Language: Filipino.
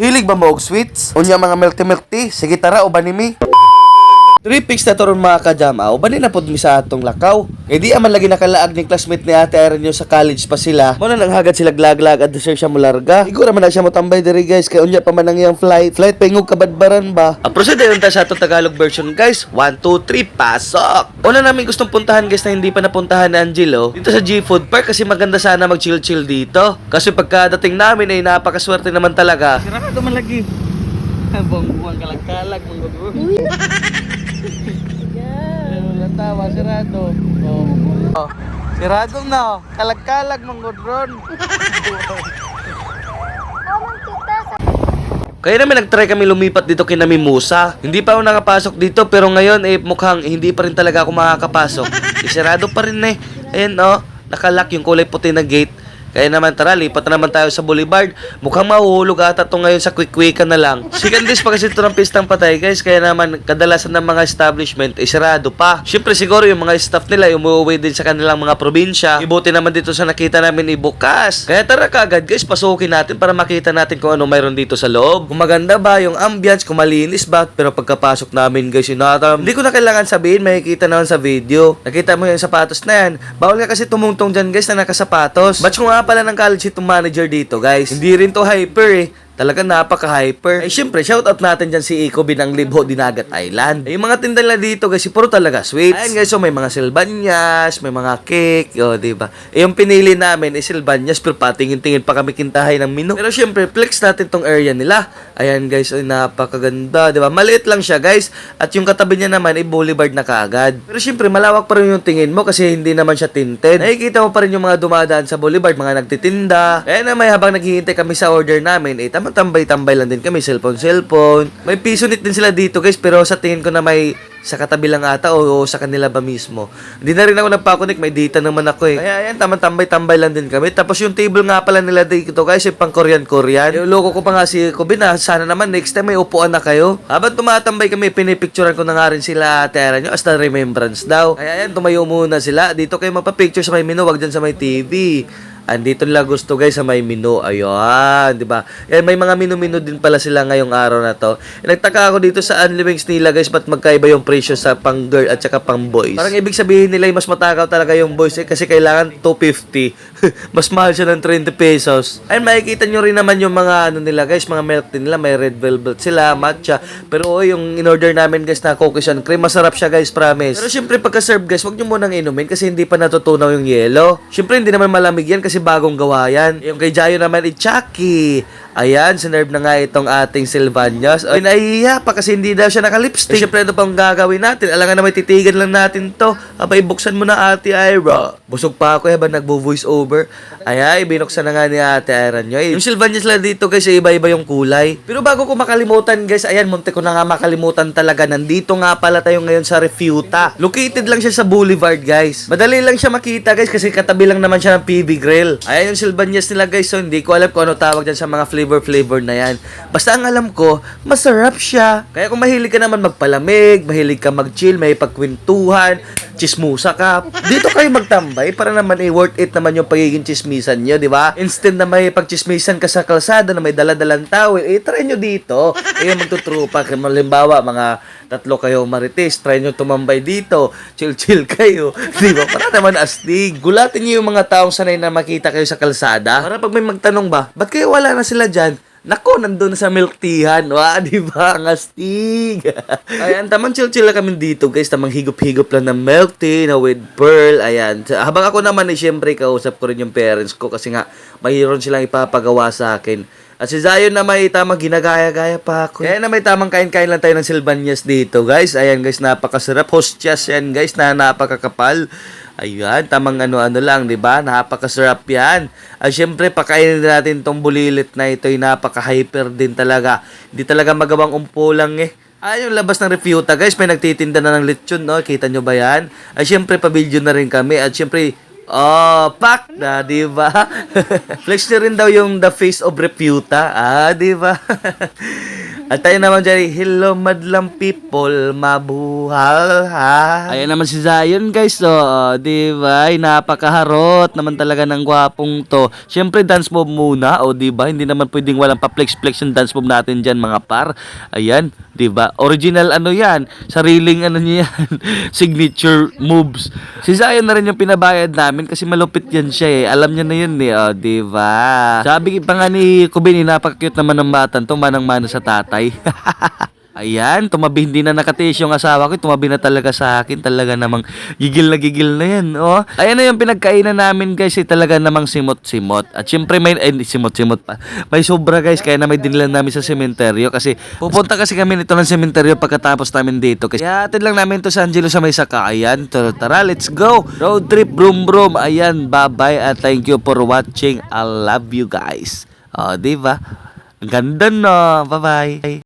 Hilig ba mo og sweets? Unya mga melty melty, sige tara uban nimi. 3 picks na taron mga kajamaw, bali na pod mi sa atong lakaw. E di aman lagi nakalaag ni classmate ni Ate Irene sa college pa sila. Mo na nang hagad sila glaglag at desert siya mo larga. Igura man na siya mo tambay diri guys kay unya pa man ang iyang flight. Flight pa ingog kabadbaran ba. Ah, ang prosedur ta sa atong Tagalog version guys. 1 2 3 pasok. Una namin gustong puntahan guys na hindi pa napuntahan ni Angelo dito sa G Food Park kasi maganda sana mag chill chill dito. Kasi pagkadating namin ay napakaswerte naman talaga. Sarap dumalagi. Buang-buang kalag-kalag, mga Wala tawa, sirado. Oh. oh. Sirado na, oh. kalag-kalag mga drone. Kaya naman nag-try kami lumipat dito kina Mimosa. Hindi pa ako nakapasok dito pero ngayon eh mukhang hindi pa rin talaga ako makakapasok. Isarado pa rin eh. Ayan oh, nakalock yung kulay puti na gate. Kaya naman tara, lipat na naman tayo sa Boulevard. Mukhang mahuhulog ata to ngayon sa quick-quickan na lang. Second days pa kasi ito ng pistang patay guys. Kaya naman kadalasan ng mga establishment ay sarado pa. Siyempre siguro yung mga staff nila umuwi din sa kanilang mga probinsya. Ibuti naman dito sa nakita namin ibukas. Kaya tara kagad guys, pasukin natin para makita natin kung ano mayroon dito sa loob. Kung maganda ba yung ambience, kung malinis ba. Pero pagkapasok namin guys, inatam. Hindi ko na kailangan sabihin, makikita naman sa video. Nakita mo yung sapatos na yan. Bawal ka kasi tumungtong dyan guys na nakasapatos. Batch ko nga pala ng college itong manager dito guys. Hindi rin to hyper eh. Talaga napaka-hyper. Eh, syempre, shoutout natin dyan si Iko Binang Libho, Dinagat Island. Eh, yung mga tinda nila dito, guys, puro talaga sweets. Ayun, guys, so may mga silbanyas, may mga cake, o, di ba? Eh, yung pinili namin is silbanyas, pero patingin-tingin pa kami kintahay ng menu. Pero syempre, flex natin tong area nila. Ayan, guys, ay napakaganda, di ba? Maliit lang siya, guys. At yung katabi niya naman, ay boulevard na kaagad. Pero syempre, malawak pa rin yung tingin mo kasi hindi naman siya tinted. Nakikita mo pa rin yung mga dumadaan sa boulevard, mga nagtitinda. Kaya na may habang naghihintay kami sa order namin, eh, tama tambay-tambay lang din kami, cellphone-cellphone. May piso nit din sila dito guys, pero sa tingin ko na may sa katabi lang ata o, o sa kanila ba mismo. Hindi na rin ako nagpakunik, may data naman ako eh. Kaya ayan, tama tambay-tambay lang din kami. Tapos yung table nga pala nila dito guys, yung pang Korean-Korean. Yung loko ko pa nga si Kobe na, sana naman next time may upuan na kayo. Habang tumatambay kami, pinipicturean ko na nga rin sila tera nyo as the remembrance daw. Kaya ayan, tumayo muna sila. Dito kayo magpa-picture sa may menu, wag dyan sa may TV. Andito nila gusto guys sa may menu. Ayun, 'di ba? Eh may mga menu-menu din pala sila ngayong araw na 'to. Eh, nagtaka ako dito sa Unlivings nila guys, ba't magkaiba yung presyo sa pang girl at saka pang boys? Parang ibig sabihin nila ay mas matakaw talaga yung boys eh, kasi kailangan 250. mas mahal siya ng 30 pesos. Ayun, makikita nyo rin naman yung mga ano nila guys, mga milk tea nila, may red velvet sila, matcha. Pero oh, yung in-order namin guys na cookies and cream, masarap siya guys, promise. Pero syempre pagka-serve guys, wag nyo munang inumin kasi hindi pa natutunaw yung yelo. Syempre hindi naman malamig yan kasi bagong gawa yan. Yung kay Jayo naman, i Chucky. Ayan, sinerve na nga itong ating Sylvanias. Ay, nahihiya pa kasi hindi daw siya naka-lipstick. Eh, syempre, ano pang gagawin natin? Alangan na may titigan lang natin to. Abay, buksan mo na ate Ira. Busog pa ako, eh, ba nagbo-voice over? Ay, ay, binuksan na nga ni ate Ira nyo. Yung Sylvanias lang dito, guys, eh, iba-iba yung kulay. Pero bago ko makalimutan, guys, ayan, munti ko na nga makalimutan talaga. Nandito nga pala tayo ngayon sa Refuta. Located lang siya sa Boulevard, guys. Madali lang siya makita, guys, kasi katabi lang naman siya ng PB Grill. Ayan yung Sylvanias nila, guys. So, hindi ko alam kung ano tawag dyan sa mga flavor-flavor na yan. Basta ang alam ko, masarap siya. Kaya kung mahilig ka naman magpalamig, mahilig ka mag-chill, may pagkwentuhan, chismusa ka, dito kayo magtambay para naman eh, worth it naman yung pagiging chismisan nyo, di ba? Instead na may pagchismisan ka sa kalsada na may daladalang tawel, eh, try nyo dito. Eh, magtutrupa. Halimbawa, mga tatlo kayo marites, try nyo tumambay dito, chill-chill kayo, di ba? Para naman astig. Gulatin nyo yung mga taong sanay na makita kayo sa kalsada. Para pag may magtanong ba, ba't kayo wala na sila dyan? Nako, nandun na sa milk teahan. Wa, di ba? Ang astig. Ayan, tamang chill-chill lang kami dito, guys. Tamang higop-higop lang ng milk tea na with pearl. Ayan. Habang ako naman, eh, syempre, kausap ko rin yung parents ko kasi nga, mayroon silang ipapagawa sa akin. At si Zion na may tamang ginagaya-gaya pa ako. Kaya na may tamang kain-kain lang tayo ng silbanyas dito, guys. Ayan, guys, napakasarap. Hostias yan, guys, na napakakapal. Ayan, tamang ano-ano lang, di ba? Napakasarap yan. At syempre, pakainin natin tong bulilit na ito. Napaka-hyper din talaga. Hindi talaga magawang umpo lang eh. Ay, yung labas ng refuta, guys. May nagtitinda na ng lechon, no? Kita nyo ba yan? At syempre, pa-video na rin kami. At syempre, Oh, pak na, di ba? Flex niya rin daw yung the face of refuta. Ah, di ba? At tayo naman dyan, hello madlang people, mabuhal ha. Ayan naman si Zion guys, so, oh, di ba? Napakaharot naman talaga ng gwapong to. Siyempre dance move muna, o di ba? Hindi naman pwedeng walang pa-flex-flex yung dance move natin dyan mga par. Ayan, di ba? Original ano yan, sariling ano niya yan, signature moves. Si Zion na rin yung pinabayad namin kasi malupit yan siya eh. Alam niya na yun eh, o di ba? Sabi pa nga ni Kubini, napaka-cute naman ng batan to, manang-mana sa tatay. Ayan, tumabi hindi na nakatiis yung asawa ko, tumabi na talaga sa akin, talaga namang gigil na gigil na yan, oh. Ayan na yung pinagkainan namin guys, eh, talaga namang simot-simot. At syempre may, eh, simot-simot pa, may sobra guys, kaya na may dinilan namin sa sementeryo kasi pupunta kasi kami nito ng sementeryo pagkatapos namin dito. Kasi atid lang namin to sa Angelo sa may sakayan. Tara, tara, let's go! Road trip, brum brum. Ayan, bye-bye at thank you for watching. I love you guys. Oh, di ba? Ang ganda no. Bye-bye.